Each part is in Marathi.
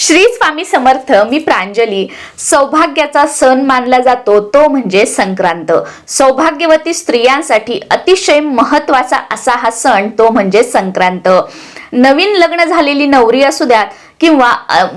श्री स्वामी समर्थ मी प्रांजली. सौभाग्याचा सण मानला जातो तो म्हणजे संक्रांत. सौभाग्यवती स्त्रियांसाठी अतिशय महत्त्वाचा असा हा सण तो म्हणजे संक्रांत. नवीन लग्न झालेली नवरी असू द्यात किंवा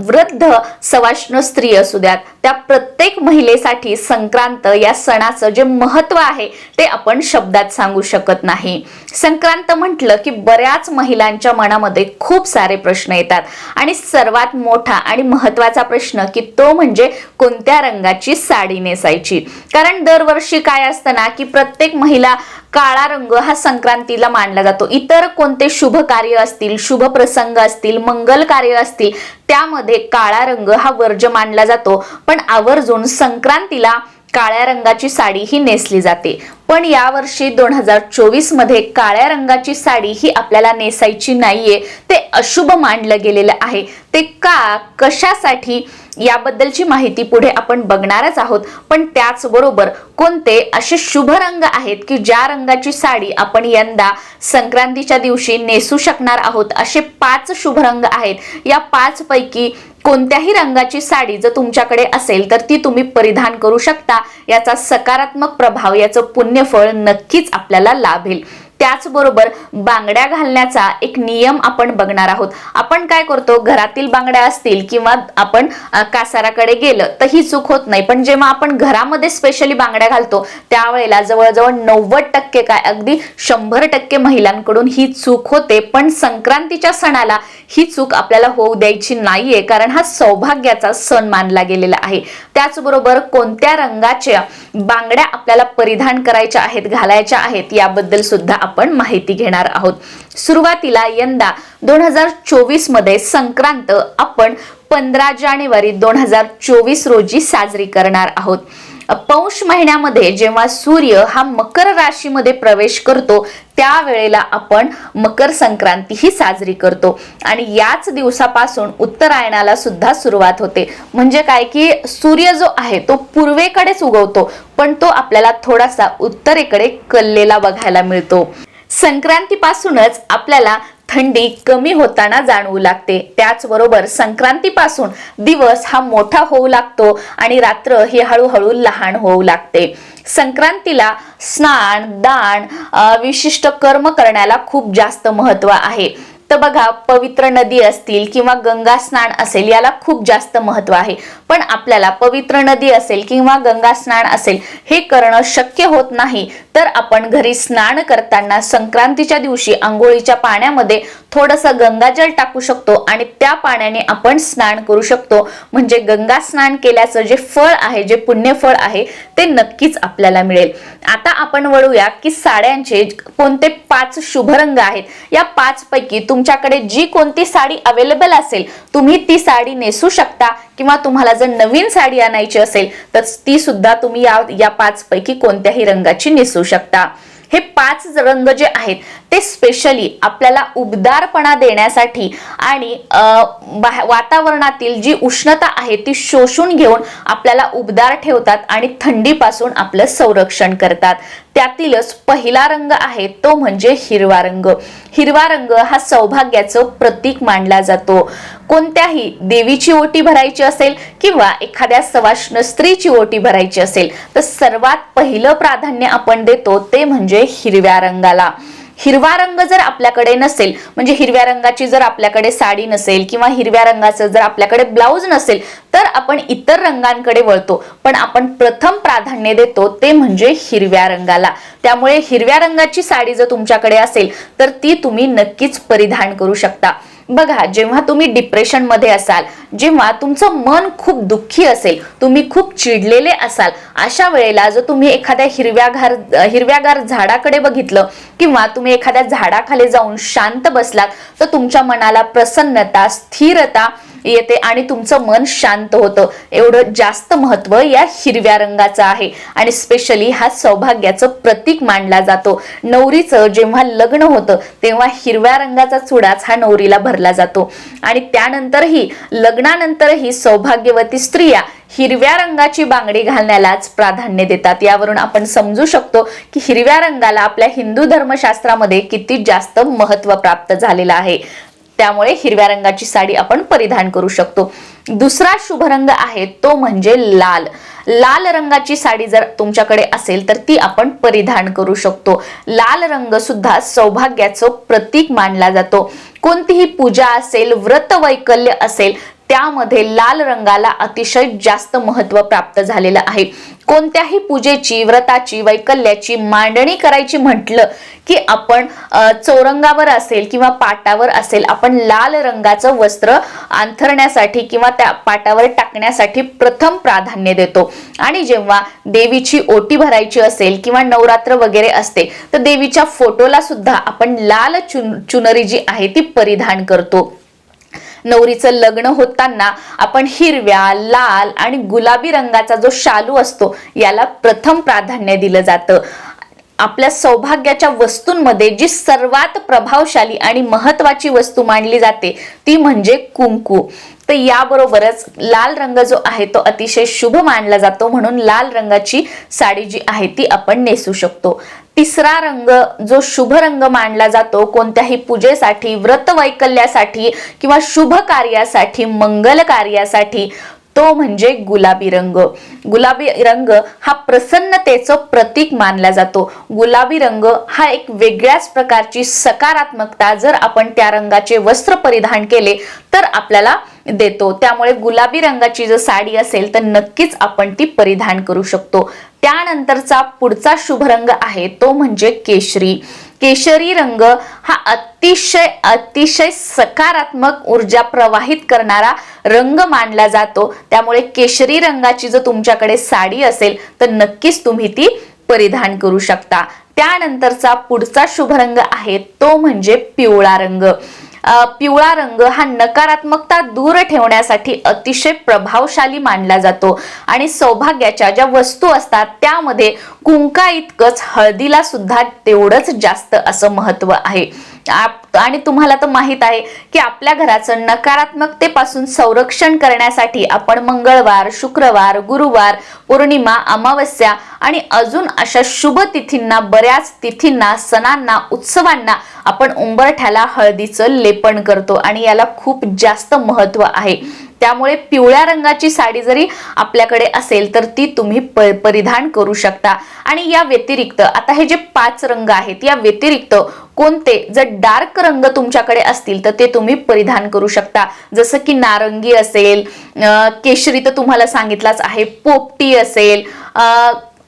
वृद्ध सवाष्ण स्त्री असू द्यात त्या प्रत्येक महिलेसाठी संक्रांत या सणाचं जे महत्त्व आहे ते आपण शब्दात सांगू शकत नाही. संक्रांत म्हटलं की बऱ्याच महिलांच्या मनामध्ये खूप सारे प्रश्न येतात. आणि सर्वात मोठा आणि महत्त्वाचा प्रश्न की तो म्हणजे कोणत्या रंगाची साडी नेसायची? कारण दरवर्षी काय असतं ना की प्रत्येक महिला काळा रंग हा संक्रांतीला मानला जातो. इतर कोणते शुभ कार्य असतील शुभ प्रसंग असतील मंगल कार्य असतील त्यामध्ये काळा रंग हा वर्ज मानला जातो. पण आवर्जून संक्रांतीला काळ्या रंगाची साडी ही नेसली जाते. पण यावर्षी दोन हजार चोवीसमध्ये काळ्या रंगाची साडी ही आपल्याला नेसायची नाहीये. ते अशुभ मानलं गेलेलं आहे. ते का कशासाठी? याबद्दलची माहिती पुढे आपण बघणारच आहोत. पण त्याचबरोबर कोणते असे शुभ रंग आहेत की ज्या रंगाची साडी आपण यंदा संक्रांतीच्या दिवशी नेसू शकणार आहोत? असे पाच शुभ रंग आहेत. या पाच पैकी कोणत्याही रंगाची साडी जर तुमच्याकडे असेल तर ती तुम्ही परिधान करू शकता. याचा सकारात्मक प्रभाव याचं पुण्यफळ नक्कीच आपल्याला लाभेल. त्याचबरोबर बांगड्या घालण्याचा एक नियम आपण बघणार आहोत. आपण काय करतो? घरातील बांगड्या असतील किंवा आपण कासाराकडे गेलं तर ही चूक होत नाही. पण जेव्हा आपण घरामध्ये स्पेशली बांगड्या घालतो त्यावेळेला जवळजवळ नव्वद टक्के काय अगदी शंभर टक्के महिलांकडून ही चूक होते. पण संक्रांतीच्या सणाला ही चूक आपल्याला होऊ द्यायची नाहीये कारण हा सौभाग्याचा सण मानला गेलेला आहे. त्याचबरोबर कोणत्या रंगाच्या बांगड्या आपल्याला परिधान करायच्या आहेत घालायच्या आहेत याबद्दल सुद्धा आपण माहिती घेणार आहोत. सुरुवातीला यंदा दोन हजार चोवीसमध्ये संक्रांत आपण पंधरा जानेवारी दोन हजार चोवीस रोजी साजरी करणार आहोत. पौष महिन्यामध्ये जेव्हा सूर्य हा मकर राशीमध्ये प्रवेश करतो त्यावेळेला आपण मकर संक्रांती ही साजरी करतो. आणि याच दिवसापासून उत्तरायणाला सुद्धा सुरुवात होते. म्हणजे काय की सूर्य जो आहे तो पूर्वेकडेच उगवतो पण तो आपल्याला थोडासा उत्तरेकडे कललेला बघायला मिळतो. संक्रांतीपासूनच आपल्याला थंडी कमी होताना जाणवू लागते. त्याचबरोबर संक्रांतीपासून दिवस हा मोठा होऊ लागतो आणि रात्र ही हळूहळू लहान होऊ लागते. संक्रांतीला स्नान दान विशिष्ट कर्म करण्याला खूप जास्त महत्त्व आहे. तर बघा पवित्र नदी असतील किंवा गंगा स्नान असेल याला खूप जास्त महत्त्व आहे. पण आपल्याला पवित्र नदी असेल किंवा गंगा स्नान असेल हे करणं शक्य होत नाही. तर आपण घरी स्नान करताना संक्रांतीच्या दिवशी आंघोळीच्या पाण्यामध्ये थोडंसं गंगाजल टाकू शकतो आणि त्या पाण्याने आपण स्नान करू शकतो. म्हणजे गंगा स्नान केल्याचं जे फळ आहे जे पुण्यफळ आहे ते नक्कीच आपल्याला मिळेल. आता आपण वळूया की साड्यांचे कोणते पाच शुभ रंग आहेत. या पाच पैकी तुमच्याकडे जी कोणती साडी अवेलेबल असेल तुम्ही ती साडी नेसू शकता किंवा तुम्हाला जर नवीन साडी आणायची असेल तर ती सुद्धा तुम्ही या या पाच पैकी कोणत्याही रंगाची नेसू शकता. हे पाच रंग जे आहेत ते स्पेशली आपल्याला उबदारपणा देण्यासाठी आणि वातावरणातील जी उष्णता आहे ती शोषून घेऊन आपल्याला उबदार ठेवतात आणि थंडीपासून आपलं संरक्षण करतात. त्यातीलच पहिला रंग आहे तो म्हणजे हिरवा रंग. हिरवा रंग हा सौभाग्याचं प्रतीक मानला जातो. कोणत्याही देवीची ओटी भरायची असेल किंवा एखाद्या सवाष्ण स्त्रीची ओटी भरायची असेल तर सर्वात पहिलं प्राधान्य आपण देतो ते म्हणजे हिरव्या रंगाला. हिरवा रंग जर आपल्याकडे नसेल म्हणजे हिरव्या रंगाची जर आपल्याकडे साडी नसेल किंवा हिरव्या रंगाचं जर आपल्याकडे ब्लाऊज नसेल तर आपण इतर रंगांकडे वळतो. पण आपण प्रथम प्राधान्य देतो ते म्हणजे हिरव्या रंगाला. त्यामुळे हिरव्या रंगाची साडी जर तुमच्याकडे असेल तर ती तुम्ही नक्कीच परिधान करू शकता. बघा जेव्हा तुम्ही डिप्रेशनमध्ये असाल जेव्हा तुमचं मन खूप दुःखी असेल तुम्ही खूप चिडलेले असाल अशा वेळेला जर तुम्ही एखाद्या हिरव्यागार हिरव्यागार झाडाकडे बघितलं किंवा तुम्ही एखाद्या झाडाखाली जाऊन शांत बसलात तर तुमच्या मनाला प्रसन्नता स्थिरता येते आणि तुमचं मन शांत होतं. एवढं जास्त महत्त्व या हिरव्या रंगाचं आहे. आणि स्पेशली हा सौभाग्याचं प्रतीक मानला जातो. नवरीचं जेव्हा लग्न होतं तेव्हा हिरव्या रंगाचा चुडाच हा नवरीला भरला जातो. आणि त्यानंतरही लग्नानंतरही सौभाग्यवती स्त्रिया हिरव्या रंगाची बांगडी घालण्यालाच प्राधान्य देतात. यावरून आपण समजू शकतो की हिरव्या रंगाला आपल्या हिंदू धर्मशास्त्रामध्ये किती जास्त महत्त्व प्राप्त झालेलं आहे. त्यामुळे हिरव्या रंगाची साडी आपण परिधान करू शकतो. दुसरा शुभ रंग आहे तो म्हणजे लाल. लाल रंगाची साडी जर तुमच्याकडे असेल तर ती आपण परिधान करू शकतो. लाल रंग सुद्धा सौभाग्याचं प्रतीक मानला जातो. कोणतीही पूजा असेल व्रत वैकल्य असेल त्यामध्ये लाल रंगाला अतिशय जास्त महत्त्व प्राप्त झालेलं आहे. कोणत्याही पूजेची व्रताची वैकल्याची मांडणी करायची म्हटलं की आपण चौरंगावर असेल किंवा पाटावर असेल आपण लाल रंगाचं वस्त्र अंथरण्यासाठी किंवा त्या पाटावर टाकण्यासाठी प्रथम प्राधान्य देतो. आणि जेव्हा देवीची ओटी भरायची असेल किंवा नवरात्र वगैरे असते तर देवीच्या फोटोला सुद्धा आपण लाल चुन चुनरी जी आहे ती परिधान करतो. नवरीचं लग्न होताना आपण हिरव्या लाल आणि गुलाबी रंगाचा जो शालू असतो याला प्रथम प्राधान्य दिलं जातं. आपल्या सौभाग्याच्या वस्तूंमध्ये जी सर्वात प्रभावशाली आणि महत्वाची वस्तू मानली जाते ती म्हणजे कुंकू. तर याबरोबरच लाल रंग जो आहे तो अतिशय शुभ मानला जातो. म्हणून लाल रंगाची साडी जी आहे ती आपण नेसू शकतो. तिसरा रंग जो शुभ रंग मानला जातो कोणत्याही पूजेसाठी व्रत वैकल्यासाठी किंवा शुभ कार्यासाठी मंगल कार्यासाठी तो म्हणजे गुलाबी रंग. गुलाबी रंग हा प्रसन्नतेचं प्रतीक मानला जातो. गुलाबी रंग हा एक वेगळ्याच प्रकारची सकारात्मकता जर आपण त्या रंगाचे वस्त्र परिधान केले तर आपल्याला देतो. त्यामुळे गुलाबी रंगाची जर साडी असेल तर नक्कीच आपण ती परिधान करू शकतो. त्यानंतरचा पुढचा शुभ रंग आहे तो म्हणजे केशरी. केशरी रंग हा अतिशय अतिशय सकारात्मक ऊर्जा प्रवाहित करणारा रंग मानला जातो. त्यामुळे केशरी रंगाची जर तुमच्याकडे साडी असेल तर नक्कीच तुम्ही ती परिधान करू शकता. त्यानंतरचा पुढचा शुभ रंग आहे तो म्हणजे पिवळा रंग. पिवळा रंग हा नकारात्मकता दूर ठेवण्यासाठी अतिशय प्रभावशाली मानला जातो. आणि सौभाग्याच्या ज्या वस्तू असतात त्यामध्ये कुंका इतकंच हळदीला सुद्धा तेवढंच जास्त असं महत्त्व आहे. आप- आणि तुम्हाला तर माहीत आहे की आपल्या घराचं नकारात्मकतेपासून संरक्षण करण्यासाठी आपण मंगळवार शुक्रवार गुरुवार पौर्णिमा अमावस्या आणि अजून अशा शुभ तिथींना बऱ्याच तिथींना सणांना उत्सवांना आपण उंबरठ्याला हळदीचं लेपन करतो आणि याला खूप जास्त महत्त्व आहे. त्यामुळे पिवळ्या रंगाची साडी जरी आपल्याकडे असेल तर ती तुम्ही प- परिधान करू शकता. आणि या व्यतिरिक्त आता हे जे पाच रंग आहेत या व्यतिरिक्त कोणते जर डार्क रंग तुमच्याकडे असतील तर ते तुम्ही परिधान करू शकता. जसं की नारंगी असेल केशरी तर तुम्हाला सांगितलाच आहे पोपटी असेल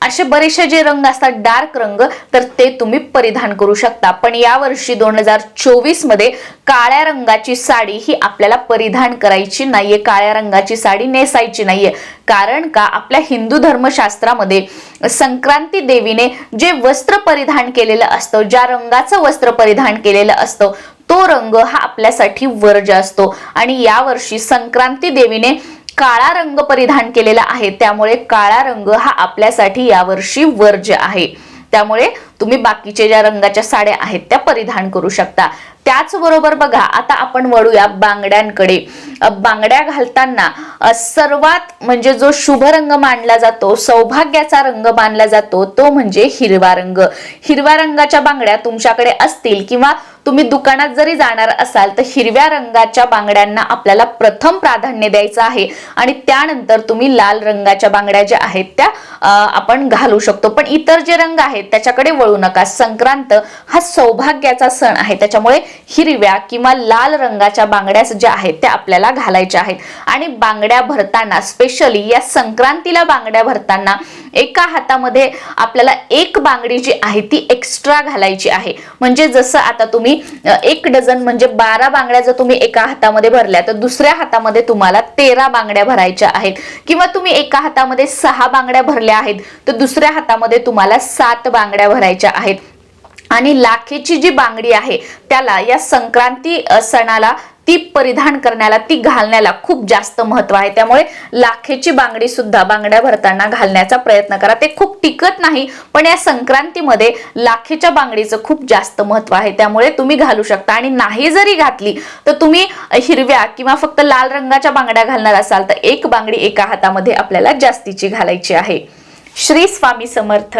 असे बरेचसे जे रंग असतात डार्क रंग तर ते तुम्ही परिधान करू शकता. पण यावर्षी दोन हजार चोवीसमध्ये काळ्या रंगाची साडी ही आपल्याला परिधान करायची नाहीये. काळ्या रंगाची साडी नेसायची नाहीये. कारण का? आपल्या हिंदू धर्मशास्त्रामध्ये संक्रांती देवीने जे वस्त्र परिधान केलेलं असतं ज्या रंगाचं वस्त्र परिधान केलेलं असतं तो रंग हा आपल्यासाठी वर्ज असतो. आणि यावर्षी संक्रांती देवीने काळा रंग परिधान केलेला आहे. त्यामुळे काळा रंग हा आपल्यासाठी यावर्षी वर्ज्य आहे. त्यामुळे तुम्ही बाकीच्या ज्या रंगाच्या साड्या आहेत त्या परिधान करू शकता. त्याचबरोबर बघा आता आपण वळूया बांगड्यांकडे. बांगड्या घालताना सर्वात म्हणजे जो शुभ रंग मानला जातो सौभाग्याचा रंग मानला जातो तो म्हणजे हिरवा रंग. हिरव्या रंगाच्या बांगड्या तुमच्याकडे असतील किंवा तुम्ही दुकानात जरी जाणार असाल तर हिरव्या रंगाच्या बांगड्यांना आपल्याला प्रथम प्राधान्य द्यायचं आहे. आणि त्यानंतर तुम्ही लाल रंगाच्या बांगड्या ज्या आहेत त्या आपण घालू शकतो. पण इतर जे रंग आहेत त्याच्याकडे वळू नका. संक्रांत हा सौभाग्याचा सण आहे. त्याच्यामुळे हिरव्या किंवा लाल रंगाच्या बांगड्या ज्या आहेत त्या आपल्याला घालायच्या आहेत. आणि बांगड्या भरताना स्पेशली या संक्रांतीला बांगड्या भरताना एका हातामध्ये आपल्याला एक बांगडी जी आहे ती एक्स्ट्रा घालायची आहे. म्हणजे जसं आता तुम्ही एक डझन म्हणजे बारा बांगड्या जर तुम्ही एका हातामध्ये भरल्या तर दुसऱ्या हातामध्ये तुम्हाला तेरा बांगड्या भरायच्या आहेत. किंवा तुम्ही एका हातामध्ये सहा बांगड्या भरल्या आहेत तर दुसऱ्या हातामध्ये तुम्हाला सात बांगड्या भरायच्या आहेत. आणि लाखेची जी बांगडी आहे त्याला या संक्रांती सणाला ती परिधान करण्याला ती घालण्याला खूप जास्त महत्त्व आहे. त्यामुळे लाखेची बांगडी सुद्धा बांगड्या भरताना घालण्याचा प्रयत्न करा. ते खूप टिकत नाही पण या संक्रांतीमध्ये लाखेच्या बांगडीचं खूप जास्त महत्त्व आहे. त्यामुळे तुम्ही घालू शकता. आणि नाही जरी घातली तर तुम्ही हिरव्या किंवा फक्त लाल रंगाच्या बांगड्या घालणार असाल तर एक बांगडी एका हातामध्ये आपल्याला जास्तीची घालायची आहे. श्री स्वामी समर्थ.